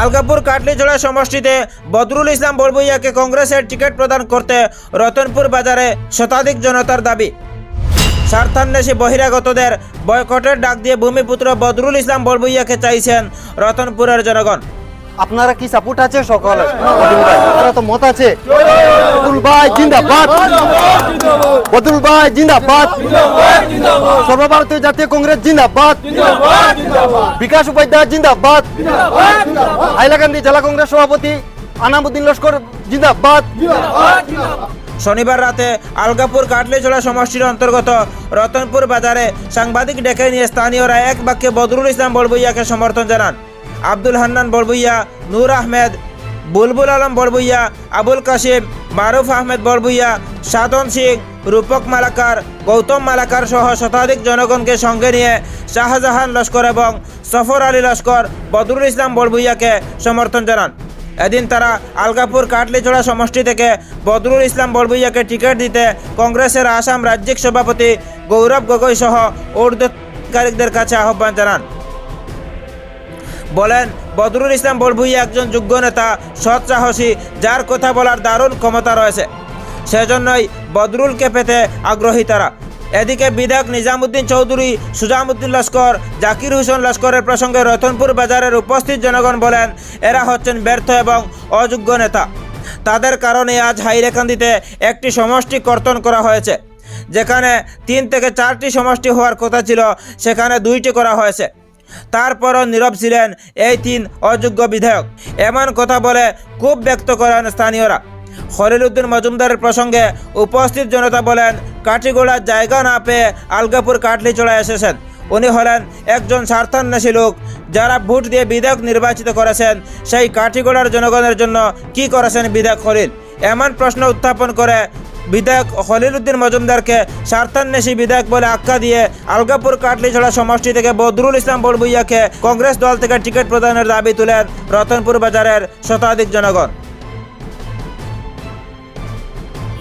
আলগাপুর কাটলিছড়া সমষ্টিতে বদরুল ইসলাম বলবইয়াকে কংগ্রেসের টিকিট প্রদান করতে রতনপুর বাজারে শতাধিক জনতার দাবি। স্বার্থান্বেষী বহিরাগতদের বয়কটের ডাক দিয়ে ভূমিপুত্র বদরুল ইসলাম বলবইয়াকে চাইছেন রতনপুরের জনগণ। আপনারা কি সাপোর্ট আছে? সকলে তো মত আছে। জিন্দাবাদ। বদরুল ভাই, জিন্দাবাদ। সর্বভারতীয় জাতীয় কংগ্রেস, জিন্দাবাদ। বিকাশ উপাধ্যায়, জিন্দাবাদ। হাইলাকান্দি জেলা কংগ্রেস সভাপতি, আনামুদ্দিন লস্কর, জিন্দাবাদ। শনিবার রাতে আলগাপুর কাটলিছড়া সমষ্টির অন্তর্গত রতনপুর বাজারে সাংবাদিক ডেকে নিয়ে স্থানীয়রা এক বাক্যে বদরুল ইসলাম বলবইয়াকে সমর্থন জানান। আব্দুল হান্নান বলবইয়া, নূর আহমেদ, বুলবুল আলম বলবইয়া, আবুল কাশিম, মারুফ আহমেদ বলবইয়া, সাধন সিং রূপক মালাকার, গৌতম মালাকার সহ শতাধিক জনগণকে সঙ্গে নিয়ে শাহজাহান লস্কর এবং সফর আলী লস্কর, বদরুল ইসলাম বলবইয়াকে সমর্থন জানান। এদিন তারা আলগাপুর কাটলিছড়া সমষ্টি থেকে বদরুল ইসলাম বলবইয়াকে টিকিট দিতে কংগ্রেসের আসাম রাজ্যিক সভাপতি গৌরব গগৈ সহ ঊর্ধ্বকারীদের কাছে আহ্বান জানান। বলেন, বদরুল ইসলাম বলভুইয়া একজন যোগ্য নেতা, সৎ সাহসী, যার কথা বলার দারুণ ক্ষমতা রয়েছে। সেজন্যই বদরুলকে পেতে আগ্রহী তারা। এদিকে বিধায়ক নিজামুদ্দিন চৌধুরী, সুজামুদ্দিন লস্কর, জাকির হোসেন লস্করের প্রসঙ্গে রতনপুর বাজারের উপস্থিত জনগণ বলেন, এরা হচ্ছেন ব্যর্থ এবং অযোগ্য নেতা। তাদের কারণে আজ হাইরেকান্দিতে একটি সমষ্টি কর্তন করা হয়েছে। যেখানে তিন থেকে চারটি সমষ্টি হওয়ার কথা ছিল, সেখানে দুইটি করা হয়েছে। তারপরও নীরব ছিলেন এই তিন অযোগ্য বিধায়ক। এমন কথা বলে খুব ব্যক্ত করেন স্থানীয়রা। খলিল উদ্দিন মজুমদারের প্রসঙ্গে উপস্থিত জনতা বলেন কাঠিগোড়ার জায়গা না পেয়ে আলগাপুর কাটলি চলে এসেছেন। উনি হলেন একজন স্বার্থান্বেষী লোক। যারা ভোট দিয়ে বিধায়ক নির্বাচিত করেছেন, সেই কাঠিগোড়ার জনগণের জন্য কি করেছেন বিধায়ক খলিল এমন প্রশ্ন উত্থাপন করে বিধায়ক খলিল উদ্দিন মজুমদারকে স্বার্থান্বেষী বিধায়ক বলে আখ্যা দিয়ে আলগাপুর কাটলিছড়া সমষ্টি থেকে বদরুল ইসলাম বলবুইয়াকে কংগ্রেস দল থেকে টিকিট প্রদানের দাবি তুলেন রতনপুর বাজারের শতাধিক জনগণ।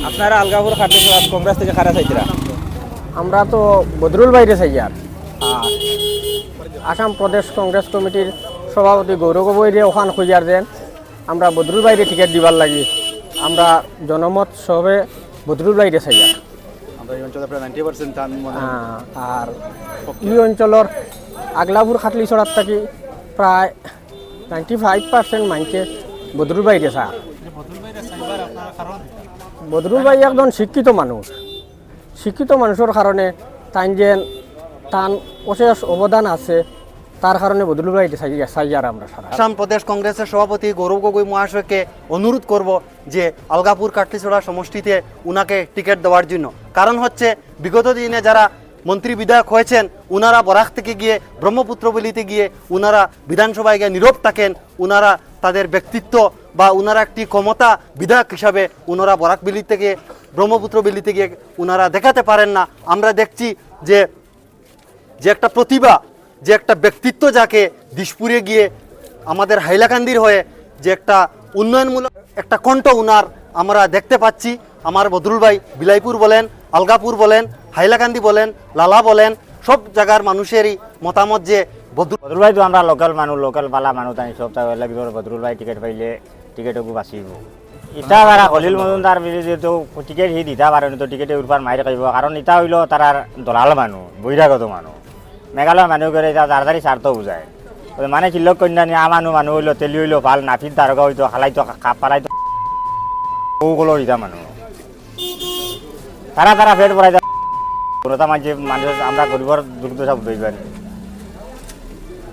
আপনারা আলগাপুর কাটলিছড়া কংগ্রেস থেকে খারাপ চাইছিলেন আমরা তো বদরুল বাইরে চাই আর। আর আসাম প্রদেশ কংগ্রেস কমিটির সভাপতি গৌরব গগৈরে ওখান খুঁজার দেন। আমরা বদরুল বাইরে টিকিট দিবার লাগি। আমরা জনমত সবে বদরুল বাইরে চাই আর। আহ, আর এই অঞ্চলের আগলাপুর খাটলি ছড়ার থাকি প্রায় নাইনটি ফাইভ পার্সেন্ট মানছে বদরুল বাইরে চা বদরুল ভাই একজন শিক্ষিত মানুষ। শিক্ষিত মানুষের কারণে তাই যে তান অশেষ অবদান আছে, তার কারণে বদরুল ভাই আর আমরা আসাম প্রদেশ কংগ্রেসের সভাপতি গৌরব গগৈ মহাশয়কে অনুরোধ করব যে আলগাপুর কাটলিছড়া সমষ্টিতে উনাকে টিকিট দেওয়ার জন্য। কারণ হচ্ছে, বিগত দিনে যারা মন্ত্রী বিধায়ক হয়েছেন, উনারা বরাক থেকে গিয়ে ব্রহ্মপুত্র বলিতে গিয়ে উনারা বিধানসভায় গিয়ে নীরব থাকেন, উনারা তাদের ব্যক্তিত্ব বা ওনারা একটি ক্ষমতা বিধায়ক হিসাবে উনারা বরাক বিলি থেকে, ব্রহ্মপুত্র বিলি থেকে উনারা দেখাতে পারেন না। আমরা দেখছি যে যে একটা প্রতিভা, যে একটা ব্যক্তিত্ব যাকে দিশপুরে গিয়ে আমাদের হাইলাকান্দির হয়ে যে একটা উন্নয়নমূলক একটা কণ্ঠ উনার আমরা দেখতে পাচ্ছি। আমার বদরুল ভাই বিলাইপুর বলেন, আলগাপুর বলেন, হাইলাকান্দি বলেন, লালা বলেন, সব জায়গার মানুষেরই মতামত যে বদরুল ভাই তো আমরা লোকাল মানুষ লোকাল বালা মানুষ তাই সব তাই লাগি বদরুল ভাই টিকেট পাইলে টিকেটকু বাঁচিব। ইটা বারা খলিল মজুমদার যেহেতু টিকেট সি দিতা পারে তো টিকেটে উঠবার মাইরে কাইব কারণ ইটা হইল তার দলাল মানুহ বহিরাগত মানুহ। মেঘালয় মানুহ করে এটা তাড়াতাড়ি স্বার্থ বুঝায় তো মানে চিল্লক কন্যা নিয়া মানুহ মানুহ হইল তেলি হইল ভালো, নাফিত দারগা হইতো খালাইতো খাপ পালাইতো ওগুলো ইটা মানুহ। তারা তারা ফের পড়াই মাঝে মানুষ আমরা গরিবর দুর্দশা বুঝাইবেন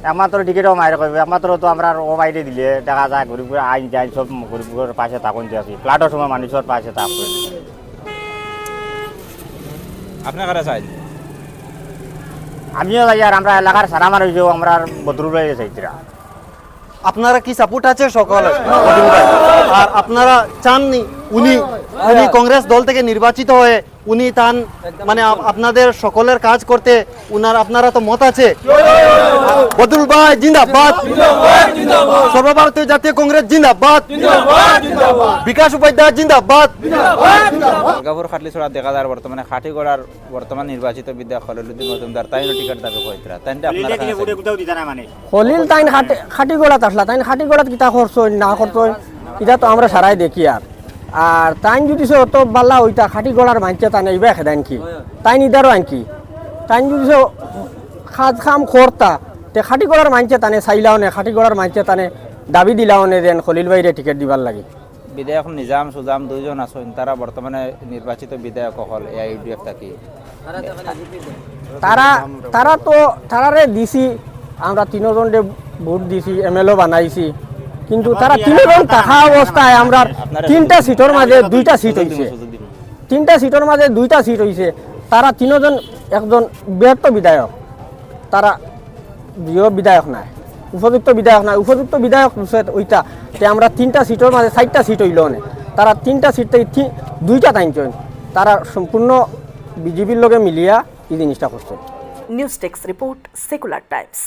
একমাত্র টিকিটও মায়ের করবে একমাত্র তো আমরা ও বাইরে দিলে দেখা যায় গরিব আইন যায় সব গরিবের পাশে থাকুন যে আছি ফ্লাটের সময় মানুষের পাশে থাকুন আপনার কারা চাই আমিও যাই আর আমরা এলাকার সারা মানুষও আমরা বদরুল হয়ে আপনারা কি সাপোর্ট আছে সকলে? আর আপনারা চাননি? উনি উনি কংগ্রেস দল থেকে নির্বাচিত হয়ে উনি তান মানে আপনাদের সকলের কাজ করতে উনার আপনারা তো মত আছে। বদরুল ভাই জিন্দাবাদ। সর্বভারতীয় জাতীয় কংগ্রেস জিন্দাবাদ। বিকাশ উপাধ্যায় জিন্দাবাদ। দুর্গাপুর খাটলিছড়া দেখা যায় বর্তমানে খাটিগড়ার বর্তমান নির্বাচিত বিদ্যা খলিলুদ্দিন মজুমদার তাইনও টিকিট দাবি কইতরা তাইনটা আপনারা মানে। হলিল তাইন খাটি খাটি গোড়াত আসলা তাইন খাটি গোড়াত কিতা করছ না করছ এটা তো আমরা সারাই দেখি আর। আর তাইন যদি সে অত বাল্লা ওইটা খাটি গোড়ার মানছে তানে ইবা খেদাইন কি? তাইন ইদারও আন কি? তাইন যদি সে খাদ খাম খরতা তে খাটি গোড়ার মানছে তানে চাইলাও নে খাটি গোড়ার মানছে তানে দাবি দিলাও নে যেন খলিল বাইরে টিকিট দিবার লাগে। বিধায়ক নিজাম সুজাম দুইজন আছেন তারা বর্তমানে নির্বাচিত বিধায়ক হল এআইডিএফ থাকি তারা তারা তো তারারে দিছি আমরা তিনজনরে ভোট দিছি এমএলএ বানাইছি কিন্তু তারা তিনজন থাকা অবস্থায় আমরা তিনটা সিটের মাঝে দুইটা সিট হইছে। তিনটা সিটের মাঝে দুইটা সিট হইছে। তারা তিনজন একজন ব্যর্থ বিধায়ক, তারা প্রিয় বিধায়ক নাই, উপযুক্ত বিধায়ক নাই। উপযুক্ত বিধায়ক ওইটা, তে আমরা তিনটা সিটের মাঝে চারটা সিট হইল না। তারা তিনটা সিট থেকে দুইটা টাইমছেন তারা সম্পূর্ণ বিজেপির লগে মিলিয়া এই জিনিসটা করছে। News desk report Secular Times